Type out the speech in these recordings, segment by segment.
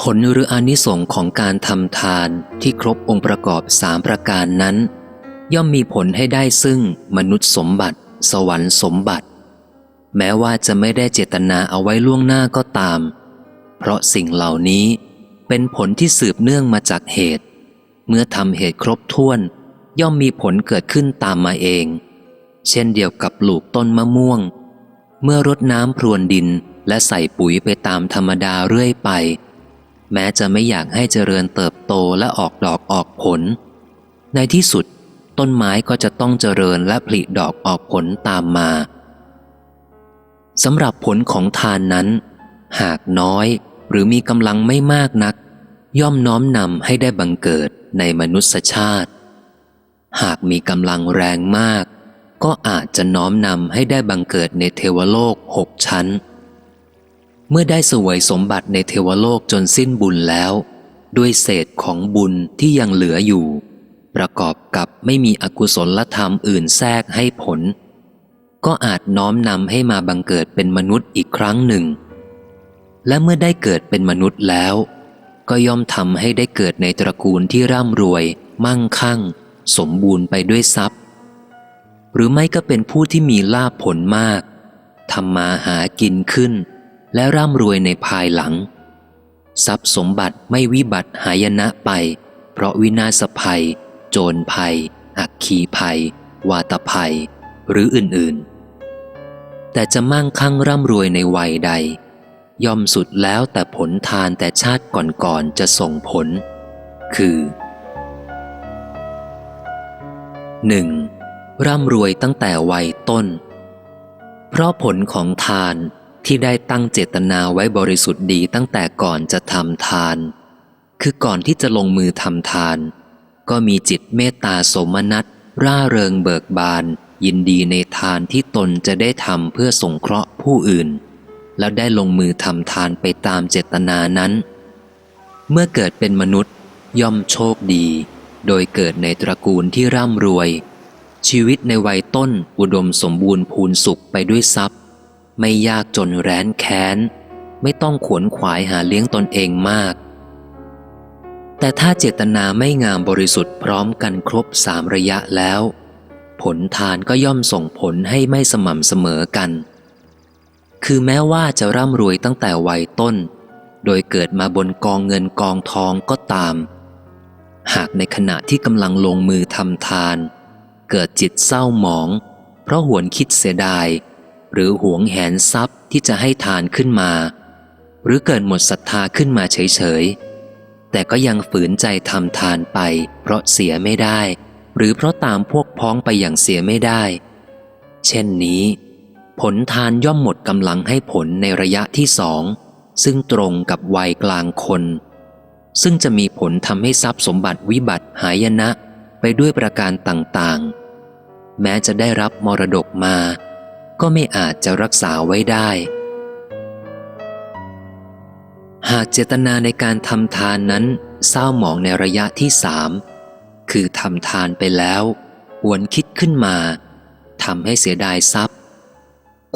ผลหรืออนิสงของการทำทานที่ครบองค์ประกอบสามประการนั้น ย่อมมีผลให้ได้ซึ่งมนุษย์สมบัติ สวรรค์สมบัติ แม้ว่าจะไม่ได้เจตนาเอาไว้ล่วงหน้าก็ตาม เพราะสิ่งเหล่านี้เป็นผลที่สืบเนื่องมาจากเหตุ เมื่อทำเหตุครบถ้วน ย่อมมีผลเกิดขึ้นตามมาเอง เช่นเดียวกับปลูกต้นมะม่วง เมื่อรดน้ำพรวนดินและใส่ปุ๋ยไปตามธรรมดาเรื่อยไป แม้จะไม่อยากให้เจริญเติบโตและออกดอกออกผล ในที่สุด ต้นไม้ก็จะต้องเจริญและผลิดอกออกผลตามมาสำหรับผลของทานนั้น หากน้อยหรือมีกำลังไม่มากนัก ย่อมน้อมนำให้ได้บังเกิดในมนุษยชาติ หากมีกำลังแรงมาก ก็อาจจะน้อมนำให้ได้บังเกิดในเทวโลกหกชั้น เมื่อได้สวยสมบัติในเทวโลกจนสิ้นบุญแล้ว ด้วยเศษของบุญที่ยังเหลืออยู่ ประกอบกับไม่มีอกุศลธรรมอื่นแทรกให้ผล ก็อาจน้อมนำให้มาบังเกิดเป็นมนุษย์อีกครั้งหนึ่ง และเมื่อได้เกิดเป็นมนุษย์แล้ว ก็ย่อมทำให้ได้เกิดในตระกูลที่ร่ำรวย มั่งคั่ง สมบูรณ์ไปด้วยทรัพย์ หรือไม่ก็เป็นผู้ที่มีลาภผลมากทำมาหากินขึ้น และร่ำรวยในภายหลัง ทรัพย์สมบัติไม่วิบัติหายนะไป เพราะวินาศภัย โจรภัย อักขีภัย วาตภัย หรืออื่นๆ แต่จะมั่งคั่งร่ำรวยในวัยใด ย่อมสุดแล้วแต่ผลทานแต่ชาติก่อนๆจะส่งผล คือ 1. ร่ำรวยตั้งแต่วัยต้น เพราะผลของทาน ที่ได้ตั้งเจตนาไว้บริสุทธิ์ดีตั้งแต่ก่อนจะทำทาน คือก่อนที่จะลงมือทำทาน ก็มีจิตเมตตาสมนัตร่าเริงเบิกบาน ยินดีในทานที่ตนจะได้ทำเพื่อสงเคราะห์ผู้อื่น แล้วได้ลงมือทำทานไปตามเจตนานั้น เมื่อเกิดเป็นมนุษย์ย่อมโชคดี โดยเกิดในตระกูลที่ร่ำรวย ชีวิตในวัยต้นอุดมสมบูรณ์พูนสุขไปด้วยทรัพย ไม่ยากจนแร้นแค้น ไม่ต้องขวนขวายหาเลี้ยงตนเองมาก แต่ถ้าเจตนาไม่งามบริสุทธิ์พร้อมกันครบสามระยะแล้ว ผลทานก็ย่อมส่งผลให้ไม่สม่ำเสมอกัน คือแม้ว่าจะร่ำรวยตั้งแต่วัยต้น โดยเกิดมาบนกองเงินกองทองก็ตาม หากในขณะที่กำลังลงมือทำทาน เกิดจิตเศร้าหมอง เพราะหวนคิดเสียดาย หรือหวงแหนทรัพย์ที่จะให้ทานขึ้นมา หรือเกิดหมดศรัทธาขึ้นมาเฉยๆ แต่ก็ยังฝืนใจทำทานไป เพราะเสียไม่ได้ หรือเพราะตามพวกพ้องไปอย่างเสียไม่ได้ เช่นนี้ ผลทานย่อมหมดกำลังให้ผลในระยะที่สอง ซึ่งตรงกับวัยกลางคน ซึ่งจะมีผลทำให้ทรัพย์สมบัติวิบัติหายนะไปด้วยประการต่างๆ แม้จะได้รับมรดกมา ก็ไม่อาจจะรักษาไว้ได้ หากเจตนาในการทำทานนั้นเศร้าหมองในระยะที่สามคือทำทานไปแล้วหวนคิดขึ้นมาทำให้เสียดายทรัพย์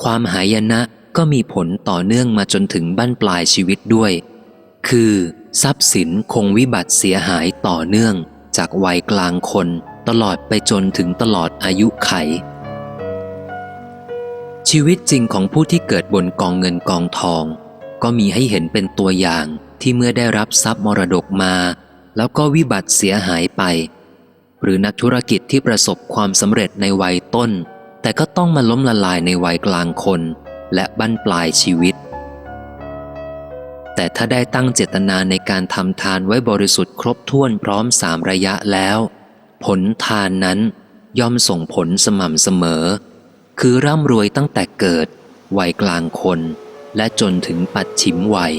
ความหายนะก็มีผลต่อเนื่องมาจนถึงบั้นปลายชีวิตด้วย คือ ทรัพย์สินคงวิบัติเสียหายต่อเนื่อง จากวัยกลางคน ตลอดไปจนถึงตลอดอายุไข ชีวิตจริงของผู้ที่เกิดบนกองเงินกองทอง ก็มีให้เห็นเป็นตัวอย่างที่เมื่อได้รับทรัพย์มรดกมา แล้วก็วิบัติเสียหายไป หรือนักธุรกิจที่ประสบความสำเร็จในวัยต้น แต่ก็ต้องมาล้มละลายในวัยกลางคน และบั้นปลายชีวิต แต่ถ้าได้ตั้งเจตนาในการทำทานไว้บริสุทธิ์ครบถ้วนพร้อมสามระยะแล้ว ผลทานนั้นย่อมส่งผลสม่ำเสมอ คือร่ำรวยตั้งแต่เกิด วัยกลางคน และจนถึงปัดฉิมวัย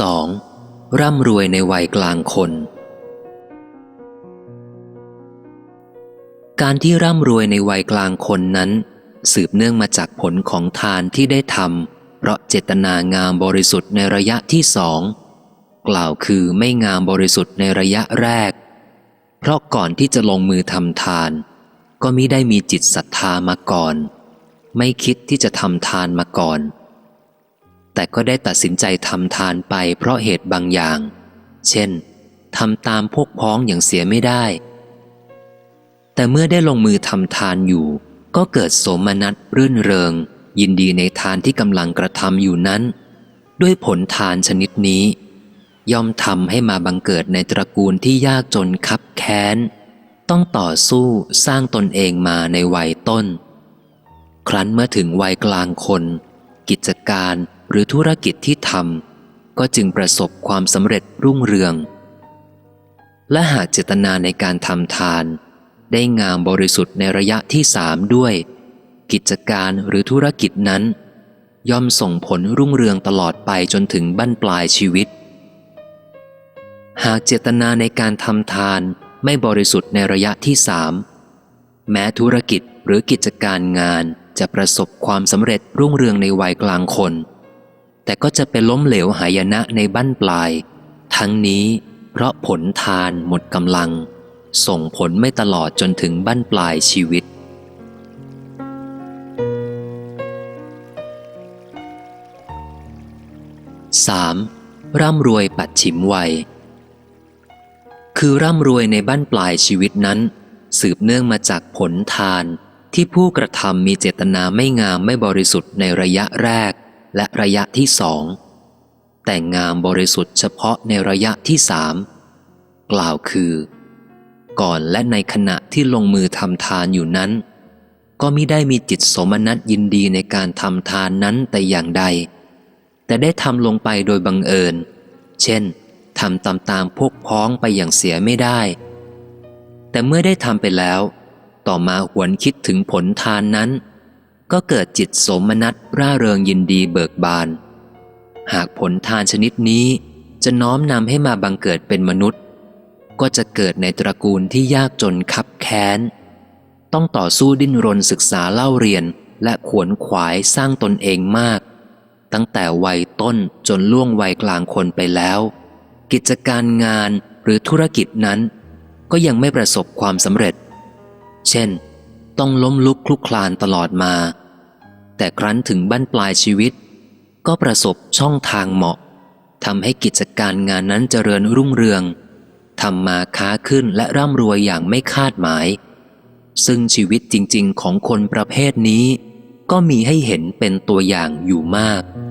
2. ร่ำรวยในวัยกลางคน การที่ร่ำรวยในวัยกลางคนนั้น สืบเนื่องมาจากผลของทานที่ได้ทำ เพราะเจตนางามบริสุทธิ์ในระยะที่สอง กล่าวคือไม่งามบริสุทธิ์ในระยะแรก เพราะก่อนที่จะลงมือทำทาน ก็มิได้มีจิตศรัทธามาก่อน ไม่คิดที่จะทำทานมาก่อน แต่ก็ได้ตัดสินใจทำทานไปเพราะเหตุบางอย่าง เช่นทำตามพวกพ้องอย่างเสียไม่ได้ แต่เมื่อได้ลงมือทำทานอยู่ ก็เกิดโสมนัสรื่นเริง ยินดีในทานที่กำลังกระทำอยู่นั้น ด้วยผลทานชนิดนี้ ย่อมทำให้มาบังเกิดในตระกูลที่ยากจนคับแค้น ต้องต่อสู้สร้างตนเองมาในวัยต้น ครั้นเมื่อถึงวัยกลางคน กิจการหรือธุรกิจที่ทำก็จึงประสบความสำเร็จรุ่งเรือง และหากเจตนาในการทำทาน ได้งามบริสุทธิ์ในระยะที่สามด้วย กิจการหรือธุรกิจนั้น ย่อมส่งผลรุ่งเรืองตลอดไปจนถึงบั้นปลายชีวิต หากเจตนาในการทำทานไม่บริสุทธิ์ในระยะที่สามแม้ธุรกิจหรือกิจการงานจะประสบความสำเร็จรุ่งเรืองในวัยกลางคน แต่ก็จะเป็นล้มเหลวหายนะในบั้นปลาย ทั้งนี้เพราะผลทานหมดกำลัง ส่งผลไม่ตลอดจนถึงบั้นปลายชีวิต 3. ร่ำรวยปัดฉิมวัย คือร่ำรวยในบ้านปลายชีวิตนั้น สืบเนื่องมาจากผลทานที่ผู้กระทำมีเจตนาไม่งามไม่บริสุทธิ์ในระยะแรกและระยะที่สอง แต่งามบริสุทธิ์เฉพาะในระยะที่สามกล่าวคือ ก่อนและในขณะที่ลงมือทำทานอยู่นั้น ก็มิได้มีจิตสมนัตยินดีในการทำทานนั้นแต่อย่างใด แต่ได้ทำลงไปโดยบังเอิญ เช่นทำตามตามพวกพ้องไปอย่างเสียไม่ได้ แต่เมื่อได้ทำไปแล้ว ต่อมาหวนคิดถึงผลทานนั้น ก็เกิดจิตสมนัตร่าเริงยินดีเบิกบาน หากผลทานชนิดนี้จะน้อมนำให้มาบังเกิดเป็นมนุษย์ ก็จะเกิดในตระกูลที่ยากจนคับแค้น ต้องต่อสู้ดิ้นรนศึกษาเล่าเรียนและขวนขวายสร้างตนเองมาก ตั้งแต่วัยต้นจนล่วงวัยกลางคนไปแล้ว กิจการงานหรือธุรกิจนั้น ก็ยังไม่ประสบความสำเร็จ เช่น ต้องล้มลุกคลุกคลานตลอดมา แต่ครั้นถึงบั้นปลายชีวิต ก็ประสบช่องทางเหมาะทำให้กิจการงานนั้นเจริญรุ่งเรืองทำมาค้าขึ้นและร่ำรวยอย่างไม่คาดหมาย ซึ่งชีวิตจริง ๆ ของคนประเภทนี้ ก็มีให้เห็นเป็นตัวอย่างอยู่มาก「